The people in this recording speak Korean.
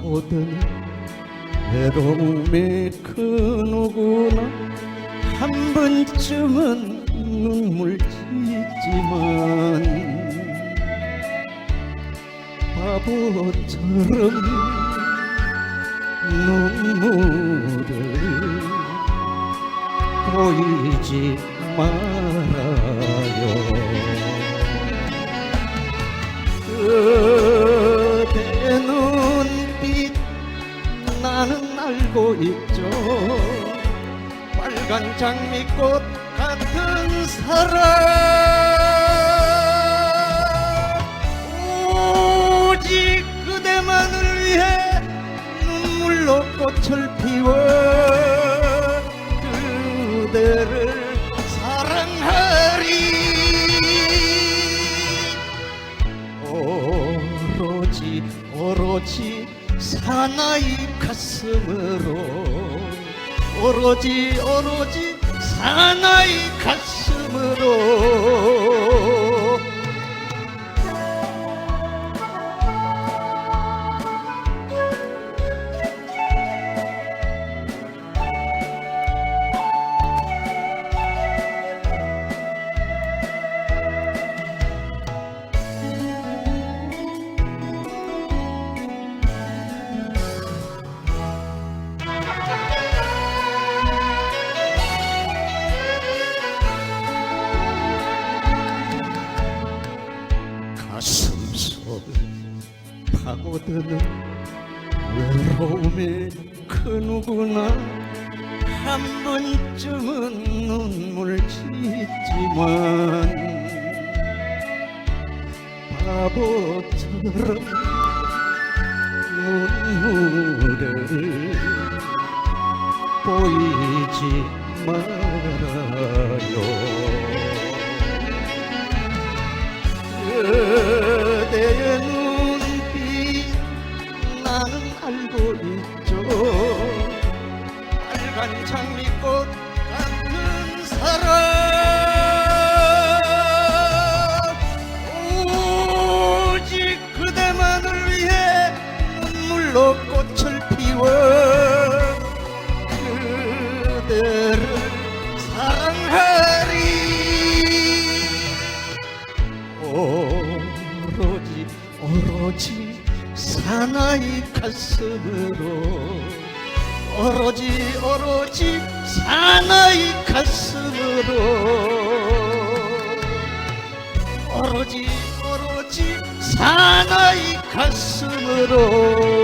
파고드는 외로움의 그 누구나 한 번쯤은 눈물 짓지만 바보처럼 눈물을 보이지 말아요. 그대 눈 빛 나는 알고 있죠. 빨간 장미꽃 같은 사랑. 오직 그대만을 위해 눈물로 꽃을 피워 그대를 사랑하리. 오로지 오로지 사나이 가슴으로 오로지 오로지 사나이 가슴으로 파고드는 외로움의 그 누구나 한 번쯤은 눈물 짓지만 바보처럼 눈물 나는 알고 있죠. 빨간 장미꽃 같은 사랑. 오직 그대만을 위해 눈물로 꽃을 피워. 그대를 사랑하리. 오로지 오로지 사나이 가슴으로 오로지 오로지 사나이 가슴으로 오로지 오로지 사나이 가슴으로